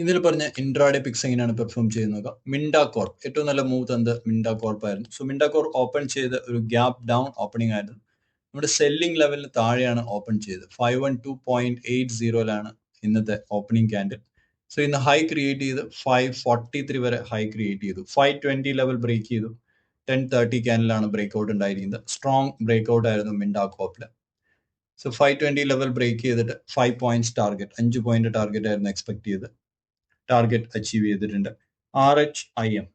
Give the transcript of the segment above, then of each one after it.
ഇതിൽ പറഞ്ഞ intraday pics എങ്ങനെയാണ് പെർഫോം ചെയ്യുന്നത് മിൻഡ കോർപ്പ് ഏറ്റവും നല്ല മൂവ് തന്നത് മിൻഡ കോർപ്പ് ആയിരുന്നു. സോ മിൻഡ കോർപ്പ് ഓപ്പൺ ചെയ്ത് ഒരു ഗ്യാപ്പ് ഡൗൺ ഓപ്പണിംഗ് ആയിരുന്നു. നമ്മുടെ സെല്ലിംഗ് ലെവലിന് താഴെയാണ് ഓപ്പൺ ചെയ്തത്. Five one two point eight സീറോയിലാണ് ഇന്നത്തെ ഓപ്പണിംഗ് ക്യാൻഡിൽ സോ ഇന്ന് ഹൈ ക്രിയേറ്റ് ചെയ്ത്. ഫൈവ് ഫോർട്ടി ത്രീ വരെ ഹൈ ക്രിയേറ്റ് ചെയ്തു. ഫൈവ് ട്വന്റി ലെവൽ ബ്രേക്ക് ചെയ്തു. ടെൻ തേർട്ടി ക്യാനിലാണ് ബ്രേക്ക് ഔട്ട് ഉണ്ടായിരിക്കുന്നത്. സ്ട്രോങ് ബ്രേക്ക് ഔട്ട് ആയിരുന്നു മിൻഡ Copil so five twenty level break ചെയ്തിട്ട് ഫൈവ് പോയിന്റ്സ് ടാർഗറ്റ് അഞ്ച് പോയിന്റ് ടാർഗറ്റ് ആയിരുന്നു എക്സ്പെക്ട് ചെയ്ത് ടാർഗറ്റ് അച്ചീവ് ചെയ്തിട്ടുണ്ട്. R H I M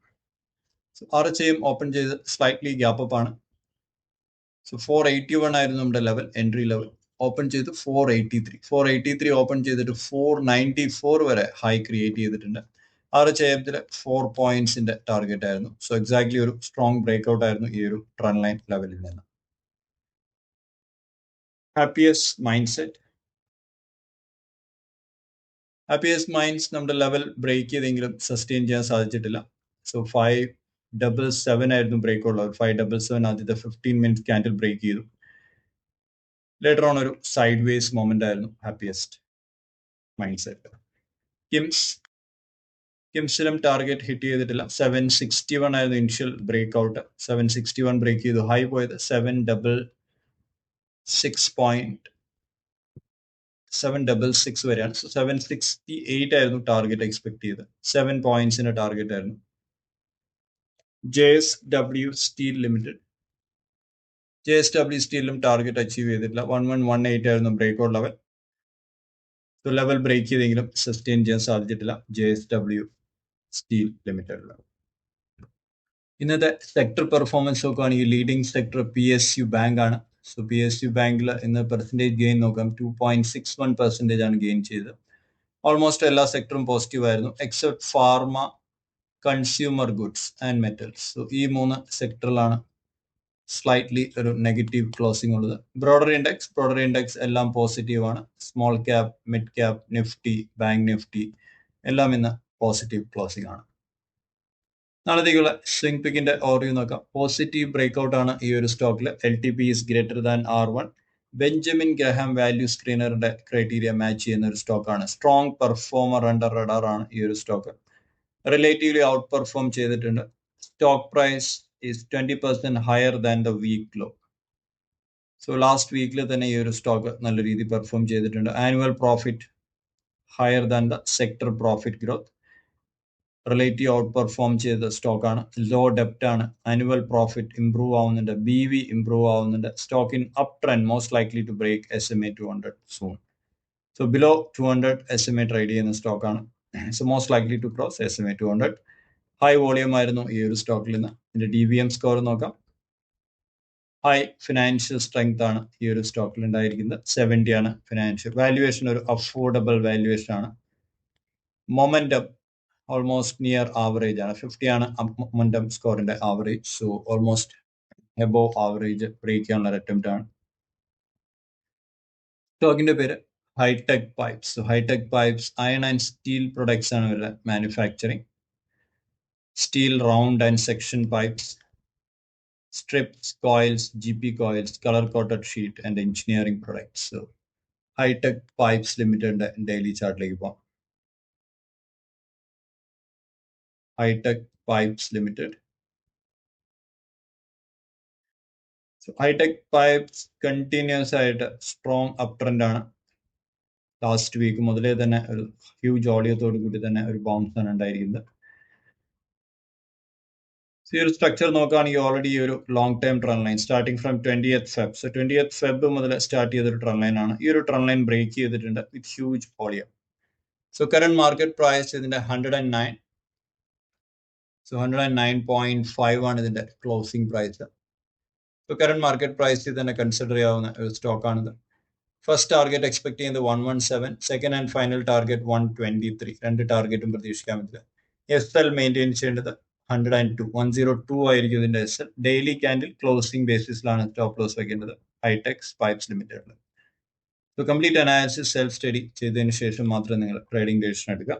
R H I M open ചെയ്ത് സ്ലൈറ്റ്ലി ഗ്യാപ്പ് അപ്പ് ആണ്. സോ ഫോർ എയ്റ്റി വൺ ആയിരുന്നു നമ്മുടെ ലെവൽ എൻട്രി ലെവൽ ഓപ്പൺ ചെയ്ത് four eighty three four eighty three open ചെയ്തിട്ട് four ninety four വരെ high create ചെയ്തിട്ടുണ്ട്. I എമ്മിലെ four പോയിന്റ്സിന്റെ ടാർഗറ്റ് ആയിരുന്നു. സോ എക്സാക്ട്ലി ഒരു സ്ട്രോങ് ബ്രേക്ക് ഔട്ട് ആയിരുന്നു ഈ ഒരു ട്രെൻഡ് ലൈൻ ലെവലിൽ നിന്ന്. Happiest mind set happiest minds നമ്മുടെ ലെവൽ ബ്രേക്ക് ചെയ്തെങ്കിലും സസ്റ്റെയിൻ ചെയ്യാൻ സാധിച്ചിട്ടില്ല. സോ ഫൈവ് ഡബിൾ സെവൻ ആയിരുന്നു ബ്രേക്ക് ഉള്ളത്. ഫൈവ് ഡബിൾ സെവൻ ആദ്യത്തെ ഫിഫ്റ്റീൻ മിനിറ്റ് ക്യാൻഡിൽ ബ്രേക്ക് ചെയ്തു. ലേറ്റർ ഓൺ ഒരു സൈഡ് വേസ് മൊമെന്റ് ആയിരുന്നു ഹാപ്പിയസ്റ്റ് മൈൻഡ് സെറ്റ് കിംസ് കിംസിലും ടാർഗറ്റ് ഹിറ്റ് ചെയ്തിട്ടില്ല. സെവൻ സിക്സ്റ്റി വൺ ആയിരുന്നു initial break out seven sixty one break ചെയ്തു. ഹൈ പോയത് seven double six point seven double six വരെയാണ്. So seven sixty eight ആയിരുന്നു target expect ചെയ്തത്. Seven പോയിന്റ്സിന്റെ ടാർഗറ്റ് ആയിരുന്നു. J S W steel limited J S W സ്റ്റീലും target achieve ചെയ്തിട്ടില്ല. One one one eight ആയിരുന്നു break out level so level break ചെയ്തെങ്കിലും sustain ചെയ്യാൻ സാധിച്ചിട്ടില്ല J S W steel limited ഇന്നത്തെ സെക്ടർ പെർഫോമൻസ് നോക്കുകയാണെങ്കിൽ leading sector P S U bank ആണ്. So P S U ബാങ്കിൽ ഇന്ന് പെർസെന്റേജ് ഗെയിൻ നോക്കാം. Two point six one percentage ആണ് ഗെയിൻ ചെയ്തത്. ഓൾമോസ്റ്റ് എല്ലാ സെക്ടറും പോസിറ്റീവ് ആയിരുന്നു. Except pharma consumer goods and metals so ഈ മൂന്ന് സെക്ടറിലാണ് സ്ലൈറ്റ്ലി ഒരു നെഗറ്റീവ് ക്ലോസിംഗ് ഉള്ളത്. ബ്രോഡർ ഇൻഡെക്സ് ബ്രോഡർ ഇൻഡെക്സ് എല്ലാം പോസിറ്റീവ് ആണ്. Small cap mid cap Nifty bank Nifty എല്ലാം ഇന്ന് പോസിറ്റീവ് ക്ലോസിംഗ് ആണ്. നാളത്തേക്കുള്ള സ്വിംഗ് പിക്കിന്റെ ഓറിയു നോക്കാം. പോസിറ്റീവ് ബ്രേക്ക്ഔട്ട് ആണ് ഈ ഒരു സ്റ്റോക്കിൽ L T P is greater than R one Benjamin Graham value സ്ക്രീനറിന്റെ criteria match ചെയ്യുന്ന ഒരു സ്റ്റോക്കാണ് സ്ട്രോങ് പെർഫോമർ അണ്ടർ റഡാർ ആണ് ഈ ഒരു സ്റ്റോക്ക് റിലേറ്റീവ്ലി ഔട്ട് പെർഫോം ചെയ്തിട്ടുണ്ട് stock price is twenty percent higher than the week low so last വീക്കിൽ തന്നെ ഈ ഒരു സ്റ്റോക്ക് നല്ല രീതിയിൽ പെർഫോം ചെയ്തിട്ടുണ്ട്. Annual profit higher than the sector profit growth relative outperform ചെയ്ത സ്റ്റോക്കാണ് ലോ ഡെപ്റ്റ് ആണ്. ആനുവൽ പ്രോഫിറ്റ് ഇംപ്രൂവ് ആവുന്നുണ്ട്. ബി വി ഇംപ്രൂവ് ആവുന്നുണ്ട്. Stock in up trend most likely to break S M A two hundred soon so below two hundred S M A trade ചെയ്യുന്ന സ്റ്റോക്കാണ് so most likely to cross S M A two hundred high volume ആയിരുന്നു ഈ ഒരു സ്റ്റോക്കിൽ നിന്ന്. ഇതിന്റെ D V M score നോക്കാം. High financial strength ആണ് ഈ ഒരു സ്റ്റോക്കിൽ ഉണ്ടായിരിക്കുന്നത്. സെവന്റി ആണ് ഫിനാൻഷ്യൽ വാല്യുവേഷൻ ഒരു അഫോർഡബിൾ വാല്യുവേഷൻ ആണ്. മൊമെന്റം ഓൾമോസ്റ്റ് നിയർ ആവറേജ് ആണ്. ഫിഫ്റ്റി ആണ് momentum സ്കോറിന്റെ average so almost above average break ചെയ്യാനുള്ള ഒരു അറ്റംപ്റ്റ് ആണ്. സ്റ്റോക്കിന്റെ പേര് Hitech Pipes Hitech Pipes iron and steel products ആണ് ഇവരുടെ manufacturing steel round and section pipes strips coils G P coils colour coated sheet and engineering products Hitech Pipes ലിമിറ്റഡിന്റെ daily ചാർട്ടിലേക്ക് പോകാം Hitech Pipes limited Hitech Pipes continues ആയിട്ട് strong up trend ആണ്. Last week മുതലേ തന്നെ ഒരു huge ഓഡിയത്തോട് കൂടി തന്നെ ഒരു ബൗൺസ് ആണ് ഉണ്ടായിരിക്കുന്നത്. ഈ ഒരു സ്ട്രക്ചർ നോക്കുകയാണെങ്കിൽ ഓൾറെഡി ഈ ഒരു long time trend line starting from twenty eighth Feb so twenty eighth Feb മുതൽ സ്റ്റാർട്ട് ചെയ്തൊരു ട്രെൻ ലൈൻ ആണ്. ഈ ഒരു ട്രെൻ ലൈൻ ബ്രേക്ക് ചെയ്തിട്ടുണ്ട് with huge volume so current market price ഇതിന്റെ hundred and nine point five ആണ് ഇതിന്റെ closing price so current market പ്രൈസിൽ തന്നെ കൺസിഡർ ചെയ്യാവുന്ന ഒരു സ്റ്റോക്ക് ആണിത്. ഫസ്റ്റ് ടാർഗറ്റ് എക്സ്പെക്ട് ചെയ്യുന്നത് one one seven second and final target one twenty three രണ്ട് ടാർഗറ്റും പ്രതീക്ഷിക്കാൻ പറ്റില്ല. എസ് എൽ മെയിന്റെയിൻ ചെയ്യേണ്ടത് hundred and two one zero two ആയിരിക്കും ഇതിന്റെ S L daily candle closing ബേസിസിലാണ് stop loss വയ്ക്കേണ്ടത് ഹൈടെക്സ് പൈപ്സ് ലിമിറ്റഡിൽ so complete analysis self study ചെയ്തതിന് ശേഷം മാത്രമേ നിങ്ങൾ ട്രേഡിംഗ് ഡെസിഷൻ എടുക്കുക.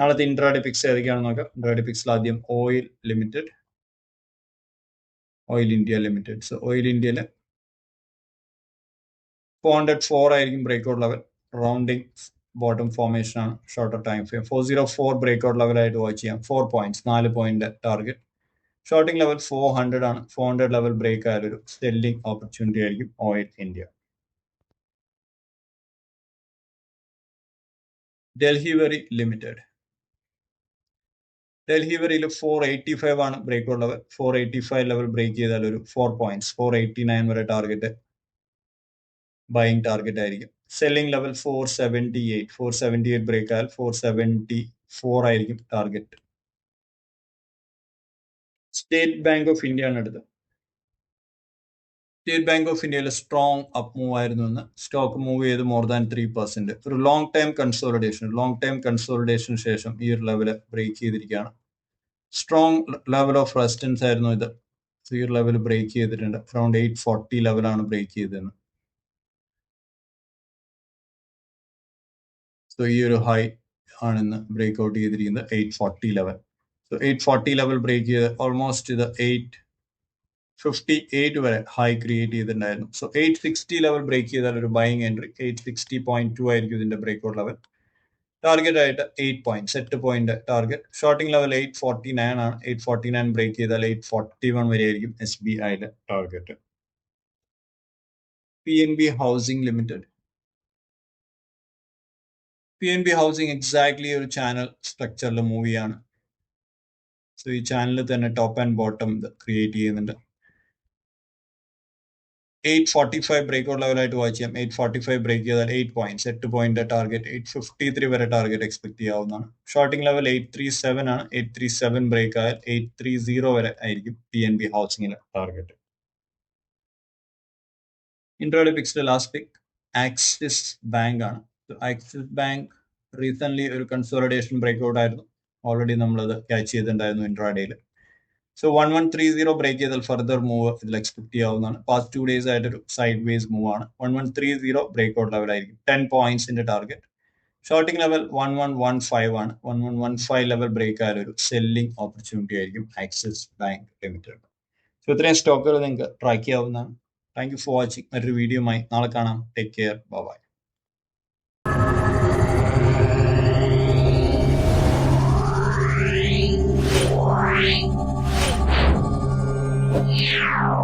നാളത്തെ ഇൻട്രാഡി പിക്സ് ഏതൊക്കെയാണെന്ന് നോക്കാം. ഇൻട്രാഡി പിക്സിൽ ആദ്യം oil limited oil India limited so oil ഇന്ത്യയിൽ ഫോർ ഹൺഡ്രഡ് ഫോർ ആയിരിക്കും breakout level rounding bottom formation ആണ്. Shorter time frame four zero four breakout ലെവലായിട്ട് watch ചെയ്യാം. ഫോർ പോയിന്റ്സ് നാല് point target shorting level four hundred ആണ്. Four hundred level break ആയാലൊരു selling opportunity ആയിരിക്കും oil India Delhivery limited ഡൽഹി വെറിയിൽ four eighty five ആണ് break ഉള്ളത്. Four eighty five level break ചെയ്താൽ ഒരു four points four eighty nine വരെ ടാർഗറ്റ് ബൈങ് ടാർഗറ്റ് ആയിരിക്കും. Selling level four seventy eight four seventy eight break ആയാൽ ഫോർ സെവന്റി ഫോർ ആയിരിക്കും target State Bank of India ആണ് എടുത്തത് State Bank of ഇന്ത്യയിൽ strong up move ആയിരുന്നു എന്ന്. Stock move ചെയ്ത് മോർ ദാൻ ത്രീ പെർസെന്റ് ഒരു long time consolidation long time കൺസോളിഡേഷന് ശേഷം ഈ ഒരു ലെവൽ ബ്രേക്ക് ചെയ്തിരിക്കുകയാണ്. സ്ട്രോങ് ലെവൽ ഓഫ് റെസിസ്റ്റൻസ് ആയിരുന്നു ഇത്. സീർ ലെവൽ ബ്രേക്ക് ചെയ്തിട്ടുണ്ട്. അറൌണ്ട് എയ്റ്റ് ഫോർട്ടി ലെവലാണ് ബ്രേക്ക് ചെയ്തതെന്ന് സോ ഈ ഒരു ഹൈ ആണ് ബ്രേക്ക് ഔട്ട് ചെയ്തിരിക്കുന്നത്. Eight forty level so eight forty level break ചെയ്ത് ഓൾമോസ്റ്റ് ഇത് എയ്റ്റ് ഫിഫ്റ്റി എയ്റ്റ് വരെ ഹൈ ക്രിയേറ്റ് ചെയ്തിട്ടുണ്ടായിരുന്നു. So eight sixty level break ചെയ്താൽ ഒരു buying entry eight sixty point two ആയിരിക്കും ഇതിന്റെ ബ്രേക്ക് ഔട്ട് ലെവൽ ടാർഗറ്റ് ആയിട്ട് eight point set point target shorting level eight forty nine ആണ്. Eight forty nine break ചെയ്താൽ eight forty one വരെ ആയിരിക്കും S B ഐയുടെ target P N B housing limited P N B housing exactly ഒരു channel സ്ട്രക്ചറിൽ മൂവിയാണ് so ഈ ചാനലിൽ തന്നെ ടോപ്പ് ആൻഡ് ബോട്ടം ഇത് ക്രിയേറ്റ് ചെയ്യുന്നുണ്ട്. Eight forty five break out ലെവലായിട്ട് watch ചെയ്യാം. എയ്റ്റ് ഫോർട്ടി ഫൈവ് ബ്രേക്ക് ചെയ്താൽ എയ്റ്റ് പോയിന്റ്സ് എട്ട് point target eight fifty three വരെ ടാർഗറ്റ് എക്സ്പെക്ട് ചെയ്യാവുന്നതാണ്. Shorting level eight three seven ആണ്. എയ്റ്റ് ത്രീ സെവൻ ബ്രേക്ക് ആയാൽ eight three zero വരെ ആയിരിക്കും P N B ഹൗസിംഗിലെ ടാർഗറ്റ് ഇൻട്രോയുടെ പിക്സിലെ ലാസ്റ്റ് പിക് ആക്സിസ് ബാങ്ക് ആണ്. ആക്സിസ് ബാങ്ക് റീസെന്റ് ഒരു കൺസോളിഡേഷൻ ബ്രേക്ക് ഔട്ട് ആയിരുന്നു. ഓൾറെഡി നമ്മളത് ക്യാച്ച് ചെയ്തിട്ടുണ്ടായിരുന്നു ഇൻട്രാഡേയിൽ. So one one three zero break ചെയ്താൽ ഫർദർ മൂവ് ഇതിൽ എക്സ്പെക്ട് ചെയ്യാവുന്നതാണ്. പാസ്റ്റ് ടു ഡേയ്സ് ആയിട്ട് ഒരു സൈഡ് വേസ് മൂവ് ആണ്. One one three zero break out level ആയിരിക്കും ten പോയിന്റ്സിന്റെ target shorting level one one one five ആണ്. One one one five level break ആയാലും ഒരു സെല്ലിംഗ് ഓപ്പർച്യൂണിറ്റി ആയിരിക്കും. ആക്സിസ് ബാങ്ക് ലിമിറ്റഡ് സോ ഇത്രയും സ്റ്റോക്കുകൾ നിങ്ങൾക്ക് ട്രാക്ക് ചെയ്യാവുന്നതാണ്. താങ്ക് യു ഫോർ വാച്ചിങ് മറ്റൊരു വീഡിയോയുമായി നാളെ കാണാം. Take care bye Meow.